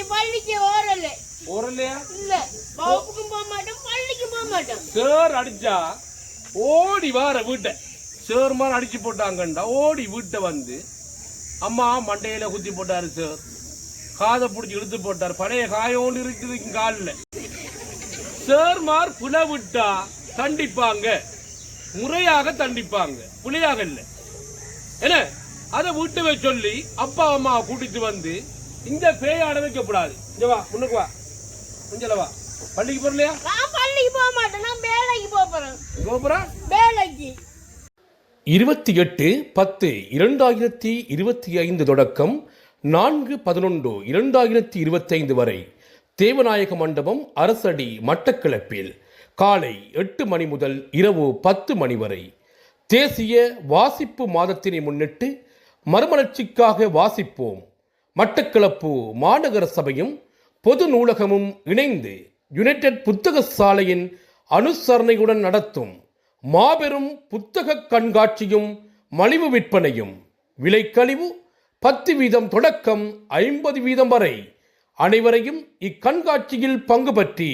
நானே பள்ளிக்கு ஓரல ஓரலையா இல்ல. வகுப்புக்கும் போக மாட்டேன் பள்ளிக்கும் போக மாட்டேன். சேர் அடிச்சா ஓடி வார வீட்டை. சேர் மாதிரி அடிச்சு போட்டாங்கண்டா ஓடி வீட்டை வந்து அம்மா மண்டையில குத்தி போட்டாரு சார். காதை பிடிச்சி இழுத்து போட்டார். பழைய காயோண்டு இருக்குது காலில். சேர்மார் புல விட்டா தண்டிப்பாங்க. முறையாக தண்டிப்பாங்க. புலியாக இல்லை. என்ன? அதை வீட்டு போய் சொல்லி அப்பா அம்மா கூட்டிட்டு வந்து இந்த பேயாட வைக்கப்படாது. இங்க வா முன்னுக்கு வா. கொஞ்சம் வா. பள்ளிக்கு போறலையா? நான் பள்ளிக்கு போக மாட்டேன். நான் போறேன். வேலைக்கு. இருபத்தி எட்டு பத்து இரண்டாயிரத்தி இருபத்தி ஐந்து தொடக்கம் நான்கு பதினொன்று இரண்டாயிரத்தி இருபத்தைந்து வரை தேவநாயக மண்டபம் அரசடி மட்டக்களப்பில் காலை எட்டு மணி முதல் இரவு பத்து மணி வரை. தேசிய வாசிப்பு மாதத்தினை முன்னிட்டு மறுமலர்ச்சிக்காக வாசிப்போம். மட்டக்களப்பு மாநகர சபையும் பொது நூலகமும் இணைந்து யுனைடெட் புத்தக சாலையின் அனுசரணையுடன் நடத்தும் மாபெரும் புத்தக கண்காட்சியும் மலிவு விற்பனையும். விலைக்கழிவு பத்து வீதம் தொடக்கம் ஐம்பது வீதம் வரை. அனைவரையும் இக்கண்காட்சியில் பங்கு பற்றி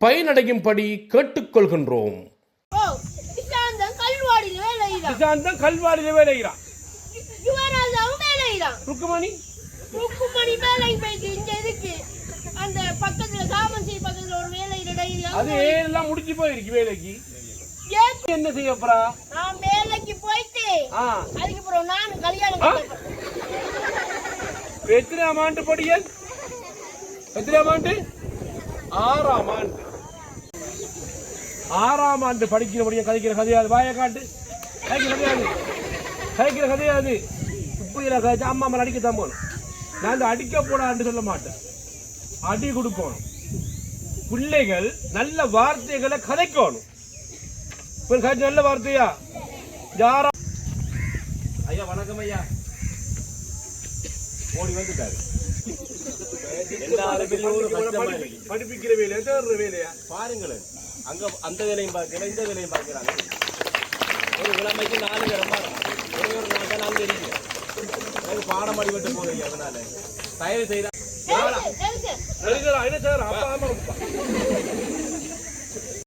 பயனடையும்படி கேட்டுக்கொள்கின்றோம். கல்வாடியில் வேலைகிறான் யுவராஜாவும் ருக்குமணி ருக்குமணி வேலைக்கு போயிட்டு இங்க இருக்கு. அந்த பக்கத்துல காமன்சி பக்கத்துல ஒரு வேலையில டைரி. அது எல்லாம் முடிஞ்சு போயிருக்கு வேலைக்கு. என்ன செய்ய போறா? நான் வேலைக்கு போயிட்டு ஆ. அதுக்கப்புறம் நான் கல்யாணம். எத்தனாம் ஆண்டு படியல்? எத்தனாம் ஆண்டு? ஆறாம் ஆண்டு. ஆறாம் ஆண்டு படிக்கிறபடியும் கதைக்கிற கதையாது. வாய காட்டு. கதைக்கிற கதையாது. கதைக்கிற கதையாது. இப்படி கதைச்சு அம்மா அம்மா அடிக்கத்தான் போகணும். நான் இந்த அடிக்க போடான்னு சொல்ல மாட்டேன். அடி கொடுக்கணும். பிள்ளைகள் நல்ல வார்த்தைகளை கதைக்கணும். இப்ப நல்ல வார்த்தையா? யாரா ஐயா வணக்கம் ஐயா. ஓடி வந்துட்டாரு. படிப்பி- படிப்பிக்கிற வேலையா? தேடுற வேலையா? பாருங்களேன். அங்க அந்த வேலையும் பார்க்கல இந்த வேலையும் பார்க்கறாங்க ஒரு கிழமைக்கு நாலு கிழமை ஒரே ஒரு நாள் தான் அங்க இருக்கீங்க எனக்கு பாடம் அடிபட்டு போறீங்க அதனால தயவு செய்தா என்ன சார் அப்பா அம்மா